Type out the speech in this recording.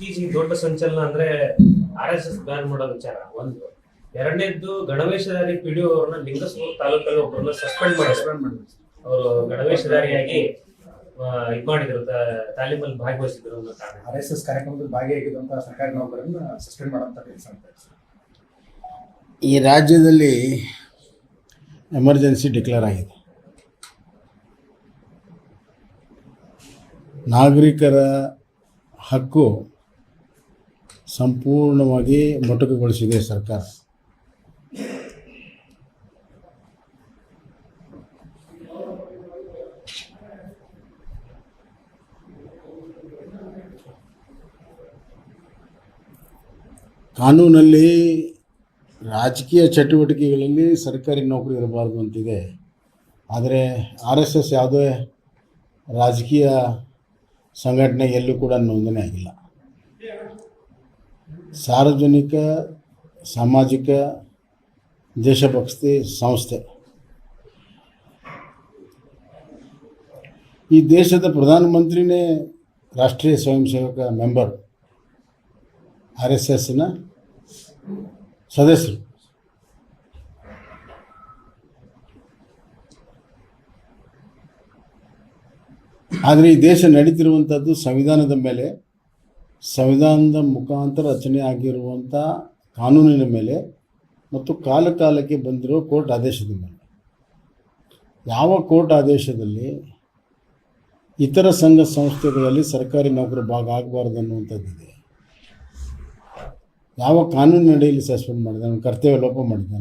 ಇತ್ತೀಚೆಗೆ ದೊಡ್ಡ ಸಂಚಲನ ಅಂದ್ರೆ ಆರ್ ಎಸ್ ಎಸ್ ಬ್ಯಾನ್ ಮಾಡೋ ವಿಚಾರ. ಒಂದು. ಎರಡನೇದ್ದು ಗಣವೇಶಧಾರಿ ಪಿಡಿಒ ಅವ್ರನ್ನ ಲಿಂಗಸೂರು ತಾಲೂಕಲ್ಲಿ ಒಬ್ಬರನ್ನ ಸಸ್ಪೆಂಡ್ ಮಾಡಿ ಸಸ್ಪೆಂಡ್ ಮಾಡಿ ಅವರು ಗಣವೇಶಧಾರಿಯಾಗಿ ಇದು ಮಾಡಿದ್ರು ತಾಲೀಮಲ್ಲಿ ಭಾಗವಹಿಸಿದ್ರು ಆರ್ ಎಸ್ ಎಸ್ ಕಾರ್ಯಕ್ರಮದಲ್ಲಿ ಭಾಗಿಯಾಗಿದ್ದಂತಹ ಸರ್ಕಾರಿ ನೌಕರನ್ನ ಸಸ್ಪೆಂಡ್ ಮಾಡುವಂತ ಕೆಲಸ ಅಂತ. ಈ ರಾಜ್ಯದಲ್ಲಿ ಎಮರ್ಜೆನ್ಸಿ ಡಿಕ್ಲೇರ್ ಆಗಿದೆ. ನಾಗರಿಕರ ಹಕ್ಕು ಸಂಪೂರ್ಣವಾಗಿ ಮೊಟಕುಗೊಳಿಸಿದೆ ಸರ್ಕಾರ. ಕಾನೂನಲ್ಲಿ ರಾಜಕೀಯ ಚಟುವಟಿಕೆಗಳಲ್ಲಿ ಸರ್ಕಾರಿ ನೌಕರಿ ಇರಬಾರ್ದು ಅಂತಿದೆ. ಆದರೆ ಆರ್ ಎಸ್ ಎಸ್ ಯಾವುದೇ ರಾಜಕೀಯ ಸಂಘಟನೆ ಎಲ್ಲೂ ಕೂಡ ನೋಂದಣಿ ಆಗಿಲ್ಲ. ಸಾರ್ವಜನಿಕ, ಸಾಮಾಜಿಕ, ದೇಶಭಕ್ತಿ ಸಂಸ್ಥೆ. ಈ ದೇಶದ ಪ್ರಧಾನಮಂತ್ರಿನೇ ರಾಷ್ಟ್ರೀಯ ಸ್ವಯಂ ಸೇವಕ ಮೆಂಬರ್, ಆರ್ ಎಸ್ ಎಸ್ನ ಸದಸ್ಯರು. ಆದರೆ ಈ ದೇಶ ನಡೀತಿರುವಂಥದ್ದು ಸಂವಿಧಾನದ ಮೇಲೆ ಸಂವಿಧಾನದ ಮುಖಾಂತರ ರಚನೆ ಆಗಿರುವಂಥ ಕಾನೂನಿನ ಮೇಲೆ ಮತ್ತು ಕಾಲ ಕಾಲಕ್ಕೆ ಬಂದಿರೋ ಕೋರ್ಟ್ ಆದೇಶದ ಮೇಲೆ. ಯಾವ ಕೋರ್ಟ್ ಆದೇಶದಲ್ಲಿ ಇತರ ಸಂಘ ಸಂಸ್ಥೆಗಳಲ್ಲಿ ಸರ್ಕಾರಿ ನೌಕರ ಭಾಗ ಆಗಬಾರ್ದು ಅನ್ನುವಂಥದ್ದಿದೆ. ಯಾವ ಕಾನೂನಿನಡಿಯಲ್ಲಿ ಸಸ್ಪೆಂಡ್ ಮಾಡಿದ್ದಾನೆ ಕರ್ತವ್ಯ ಲೋಪ ಮಾಡಿದ್ದಾನೆ.